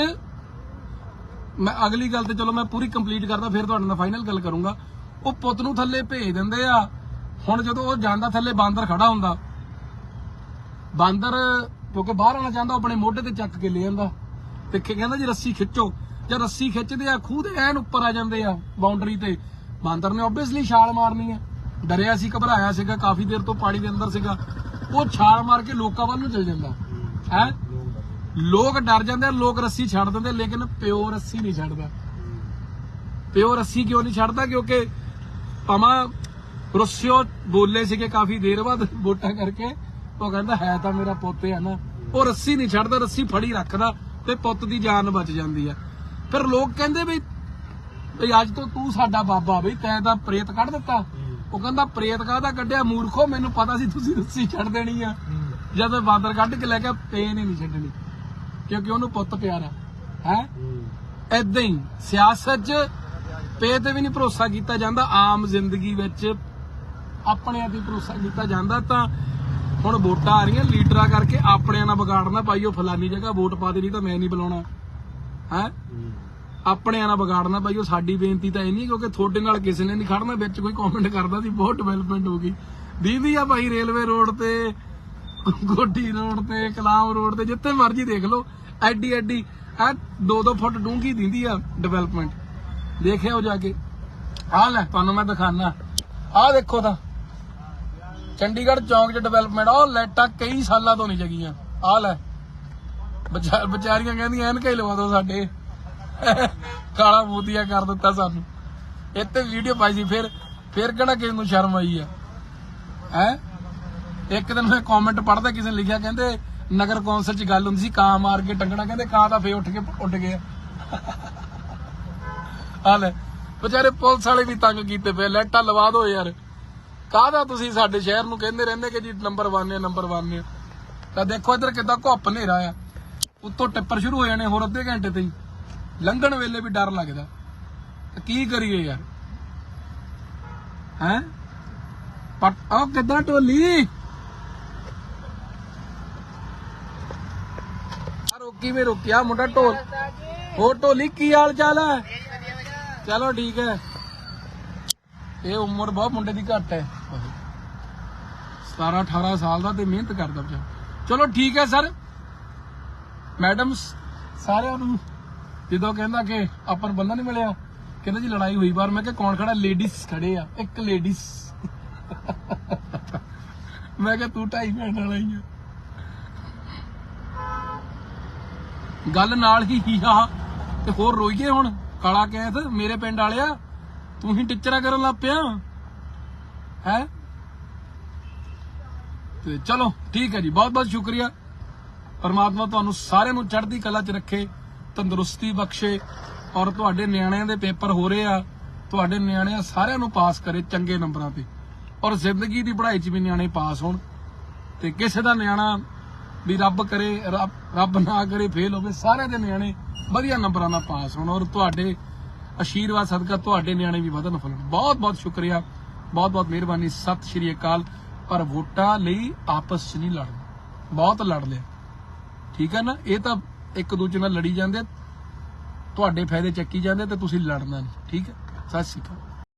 ਮੈਂ ਅਗਲੀ ਗੱਲ ਤੇ ਚਲੋ ਮੈਂ ਪੂਰੀ ਕੰਪਲੀਟ ਕਰਦਾ ਫਿਰ ਤੁਹਾਡੇ ਨਾਲ ਫਾਈਨਲ ਗੱਲ ਕਰੂੰਗਾ। ਉਹ ਪੁੱਤ ਨੂੰ ਥੱਲੇ ਭੇਜ ਦਿੰਦੇ ਆ। ਹੁਣ ਜਦੋਂ ਉਹ ਜਾਂਦਾ ਥੱਲੇ ਬਾਂਦਰ ਖੜਾ ਹੁੰਦਾ। ਬਾਂਦਰ ਕਿਉਂਕਿ ਬਾਹਰ ਆਣਾ ਚਾਹੁੰਦਾ ਆਪਣੇ ਮੋਢੇ ਤੇ ਚੱਕ ਕੇ ਲੈ ਜਾਂਦਾ ਤੇ ਕਹਿੰਦਾ ਜੀ ਰੱਸੀ ਖਿੱਚੋ। ਜਾਂ ਰੱਸੀ ਖਿੱਚਦੇ ਆ, ਖੂਹ ਦੇ ਐਨ ਉੱਪਰ ਆ ਜਾਂਦੇ ਆ ਬਾਉਂਡਰੀ ਤੇ। ਬਾਂਦਰ ਨੇ ਆਬਵੀਅਸਲੀ ਛਾਲ ਮਾਰਨੀ ਆ। ਡਰਿਆ ਸੀ, ਘਬਰਾਇਆ ਸੀਗਾ, ਕਾਫੀ ਦੇਰ ਤੋਂ ਪਾਣੀ ਦੇ ਅੰਦਰ ਸੀਗਾ। ਉਹ ਛਾਲ ਮਾਰ ਕੇ ਲੋਕਾਂ ਵੱਲ ਨੂੰ ਚਲ ਜਾਂਦਾ। ਹੈ? ਲੋਕ ਲੋਕ ਡਰ ਜਾਂਦੇ ਆ, ਲੋਕ ਰੱਸੀ ਛੱਡ ਦਿੰਦੇ, ਲੇਕਿਨ ਪਿਓ ਰੱਸੀ ਨਹੀਂ ਛੱਡਦਾ। ਪਿਓ ਰੱਸੀ ਕਿਉਂ ਨਹੀਂ ਛੱਡਦਾ? ਕਿਉਂਕਿ ਪਮਾ ਰੁੱਸਿਓ ਬੋਲੇ ਸੀਗੇ ਕਾਫੀ ਦੇਰ ਬਾਅਦ, ਵੋਟਾਂ ਕਰਕੇ। ਉਹ ਕਹਿੰਦਾ, ਹੈ ਤਾਂ ਮੇਰਾ ਪੁੱਤ ਹੈ ਨਾ। ਉਹ ਰੱਸੀ ਨਹੀਂ ਛੱਡਦਾ, ਰੱਸੀ ਫੜੀ ਰੱਖਦਾ। ਤੇ ਪੁੱਤ ਦੀ ਜਾਨ ਬਚ ਜਾਂਦੀ ਆ। ਫਿਰ ਲੋਕ ਕਹਿੰਦੇ ਵੀ ਵੀ ਅੱਜ ਤੋਂ ਤੂੰ ਸਾਡਾ ਬਾਬਾ ਬਈ ਤੈਂ ਤਾਂ ਪ੍ਰੇਤ ਕੱਢ ਦਿੱਤਾ। ਉਹ ਕਹਿੰਦਾ ਪ੍ਰੇਤ ਕਾਹਦਾ ਕੱਢਿਆ? ਮੂਰਖੋ ਮੈਨੂੰ ਪਤਾ ਸੀ ਤੁਸੀਂ ਰੱਸੀ ਛੱਡ ਦੇਣੀ ਆ। ਜਦ ਮੈਂ ਬਾਂਦਰ ਕੱਢ ਕੇ ਲੈ ਕੇ ਪੇ ਨੇ ਨਹੀਂ ਛੱਡਣੀ ਕਿਉਂਕਿ ਉਹਨੂੰ ਪੁੱਤ ਪਿਆਰਾ ਹੈ। ਹੂੰ? ਐਦਾਂ ਹੀ ਸਿਆਸਤ 'ਚ ਪੇ ਤੇ ਵੀ ਨਹੀਂ ਭਰੋਸਾ ਕੀਤਾ ਜਾਂਦਾ ਆਮ ਜ਼ਿੰਦਗੀ ਵਿੱਚ ਆਪਣਿਆਂ ਤੇ ਭਰੋਸਾ ਕੀਤਾ ਜਾਂਦਾ ਤਾਂ ਹੁਣ ਵੋਟਾਂ ਆ ਰਹੀਆਂ, ਲੀਡਰਾਂ ਕਰਕੇ ਆਪਣਿਆਂ ਨਾਲ ਵਿਗਾੜਨਾ ਉਹ ਫਲਾਨੀ ਜਗ੍ਹਾ ਵੋਟ ਪਾ ਦੇ, ਨਹੀਂ ਤਾਂ ਮੈਂ ਨਹੀਂ ਬੁਲਾਉਣਾ। ਹੈ? ਹੂੰ ਆਪਣਿਆਂ ਨਾਲ ਵਿਗਾੜਨਾ, ਭਾਈ ਉਹ ਸਾਡੀ ਬੇਨਤੀ ਤਾਂ ਇਹ ਨਹੀਂ, ਕਿਉਂਕਿ ਤੁਹਾਡੇ ਨਾਲ ਕਿਸੇ ਨੇ ਨਹੀਂ ਖੜਨਾ, ਵਿੱਚ ਕੋਈ ਕਮੈਂਟ ਕਰਦਾ ਸੀ, ਬਹੁਤ ਡਿਵੈਲਪਮੈਂਟ ਹੋ ਗਈ। ਦੀਦੀ ਆ ਭਾਈ, ਰੇਲਵੇ ਰੋਡ ਤੇ, ਗੋਡੀ ਰੋਡ ਤੇ, ਕਲਾਮ ਰੋਡ ਤੇ, ਜਿੱਥੇ ਮਰਜ਼ੀ ਦੇਖ ਲਓ, ਐਡੀ ਐਡੀ ਆ 2-2 ਫੁੱਟ ਡੂੰਘੀ ਦਿੰਦੀ ਆ ਡਿਵੈਲਪਮੈਂਟ ਦੇਖਿਆ ਦੇਖਿਓ ਜਾ ਕੇ। ਆਹ ਲੈ, ਤੁਹਾਨੂੰ ਮੈਂ ਦਿਖਾਣਾ ਆਹ ਦੇਖੋ ਤਾਂ। ਚੰਡੀਗੜ੍ਹ ਚੌਂਕ 'ਚ ਡਿਵੈਲਪਮੈਂਟ ਆਹ ਲਾਈਟਾਂ ਕਈ ਸਾਲਾਂ ਤੋਂ ਨਹੀਂ ਜਗੀਆਂ। ਆਹ ਲੈ। ਵਿਚਾਰੀਆਂ ਕਹਿੰਦੀਆਂ, ਐਨਕਾਂ ਹੀ ਲਵਾ ਦਿਓ ਸਾਡੇ। ਕਾਲਾ ਮੋਤੀਆ ਕਰ ਦਿੱਤਾ ਸਾਨੂੰ। ਇੱਥੇ ਵੀਡੀਓ ਪਾਈ ਸੀ, ਫਿਰ ਫਿਰ ਕਿਹੜਾ ਕਿਸੇ ਨੂੰ ਸ਼ਰਮ ਆਈ ਆ? ਹੈ? ਇੱਕ ਦਿਨ ਮੈਂ ਕਮੈਂਟ ਪੜਦਾ ਕਿਸੇ ਨੇ ਲਿਖਿਆ, ਕਹਿੰਦੇ ਨਗਰ ਕੌਂਸਲ 'ਚ ਗੱਲ ਹੁੰਦੀ ਸੀ, ਕਾਂ ਮਾਰ ਕੇ ਟੰਗਣਾ, ਕਹਿੰਦੇ ਕਾਂ ਤਾਂ ਫੇ ਉੱਠ ਕੇ ਉੱਡ ਗਿਆ ਆ। ਲੈ। ਵਿਚਾਰੇ ਪੁਲਿਸ ਵਾਲੇ ਵੀ ਤੰਗ ਕੀਤੇ ਪਏ ਲੈਟਾਂ ਲਵਾ ਦਿਓ ਯਾਰ। ਕਾਹਦਾ ਤੁਸੀਂ ਸਾਡੇ ਸ਼ਹਿਰ ਨੂੰ ਕਹਿੰਦੇ ਰਹਿੰਦੇ ਕਿ ਜੀ ਨੰਬਰ 1 ਹੈ ਨੰਬਰ 1 ਹੈ? ਤਾਂ ਦੇਖੋ ਇੱਧਰ ਕਿਦਾਂ ਘੁੱਪ ਹਨੇਰਾ ਆ। ਉੱਤੋਂ ਟਿੱਪਰ ਸ਼ੁਰੂ ਹੋ ਜਾਣੇ, ਹੋਰ ਅੱਧੇ ਘੰਟੇ ਤੇ ਹੀ। ਲੰਘਣ ਵੇਲੇ ਵੀ ਡਰ ਲੱਗਦਾ। ਕੀ ਕਰੀਏ ਯਾਰ? ਹੈ? ਪਟ ਉਹ ਕਿੱਦਾਂ ਟੋਲੀ ਆ ਰੋਕੀ ਵੇ ਰੋਕਿਆ ਮੁੰਡਾ ਢੋਲ। ਹੋ ਢੋਲੀ ਕੀ ਹਾਲ ਚਾਲ ਹੈ? ਚਲੋ ਠੀਕ ਹੈ। ਇਹ ਉਮਰ ਬਹੁਤ ਮੁੰਡੇ ਦੀ ਘੱਟ ਹੈ। 17 18 ਸਾਲ ਦਾ ਤੇ ਮਿਹਨਤ ਕਰਦਾ ਬੱਚਾ ਚਲੋ ਠੀਕ ਹੈ ਸਰ। ਮੈਡਮ ਸਾਰਿਆਂ ਨੂੰ ਜਦੋਂ ਕਹਿੰਦਾ ਕਿ ਆਪਾਂ ਨੂੰ ਬੰਦਾ ਨਹੀਂ ਮਿਲਿਆ, ਕਹਿੰਦਾ ਜੀ ਲੜਾਈ ਹੋਈ ਬਾਹਰ। ਮੈਂ ਕਿਹਾ, ਕੌਣ ਖੜਾ? ਲੇਡੀਜ਼ ਖੜੇ ਆ। ਇੱਕ ਲੇਡੀਜ਼ ਮੈਂ ਕਿਹਾ, ਤੂੰ ਢਾਈ ਮਿੰਟ ਵਾਲਾ ਹੀ ਆ। ਗੱਲ ਨਾਲ ਹੀ ਹੀ ਆ ਤੇ ਹੋਰ ਰੋਈਏ ਹੁਣ। ਕਾਲਾ ਕੈਥ ਮੇਰੇ ਪਿੰਡ ਵਾਲਿਆ, ਤੂੰ ਹੀ ਟਿਚਰਾ ਕਰਨ ਲੱਗ ਪਿਆ। ਹੈ? ਤੇ ਚਲੋ, ਠੀਕ ਹੈ ਜੀ ਬਹੁਤ ਬਹੁਤ ਸ਼ੁਕਰੀਆ। ਪਰਮਾਤਮਾ ਤੁਹਾਨੂੰ ਸਾਰਿਆਂ ਨੂੰ ਚੜ੍ਹਦੀ ਕਲਾ 'ਚ ਰੱਖੇ, ਤੰਦਰੁਸਤੀ ਬਖਸ਼ੇ ਔਰ ਤੁਹਾਡੇ ਨਿਆਣਿਆਂ ਦੇ ਪੇਪਰ ਹੋ ਰਹੇ ਆ, ਤੁਹਾਡੇ ਨਿਆਣਿਆਂ ਸਾਰਿਆਂ ਨੂੰ ਪਾਸ ਕਰੇ ਚੰਗੇ ਨੰਬਰਾਂ ਤੇ। ਔਰ ਜ਼ਿੰਦਗੀ ਦੀ ਪੜ੍ਹਾਈ 'ਚ ਵੀ ਨਿਆਣੇ ਪਾਸ ਹੋਣ ਤੇ ਕਿਸੇ ਦਾ ਨਿਆਣਾ ਵੀ ਰੱਬ ਕਰੇ, ਰੱਬ- ਨਾ ਕਰੇ, ਫੇਲ ਹੋਵੇ, ਸਾਰਿਆਂ ਦੇ ਨਿਆਣੇ ਵਧੀਆ ਨੰਬਰਾਂ ਨਾਲ ਪਾਸ ਹੋਣ ਔਰ ਤੁਹਾਡੇ ਆਸ਼ੀਰਵਾਦ ਸਦਕਾ ਤੁਹਾਡੇ ਨਿਆਣੇ ਵੀ ਵਧਣ ਫੁੱਲਣ। ਬਹੁਤ ਬਹੁਤ ਸ਼ੁਕਰੀਆ। ਬਹੁਤ ਬਹੁਤ ਮਿਹਰਬਾਨੀ, ਸਤਿ ਸ਼੍ਰੀ ਅਕਾਲ। ਪਰ ਵੋਟਾਂ ਲਈ ਆਪਸ 'ਚ ਨਹੀਂ ਲੜਨਾ। ਬਹੁਤ ਲੜ ਲਿਆ। ਠੀਕ ਹੈ ਨਾ? ਇਹ ਤਾਂ ਇੱਕ ਦੂਜੇ ਨਾਲ ਲੜੀ ਜਾਂਦੇ, ਤੁਹਾਡੇ ਫਾਇਦੇ ਚੱਕੀ ਜਾਂਦੇ ਤੇ ਤੁਸੀਂ ਲੜਨਾ ਨਹੀਂ। ਠੀਕ ਹੈ ਸਤਿ ਸ਼੍ਰੀ ਅਕਾਲ।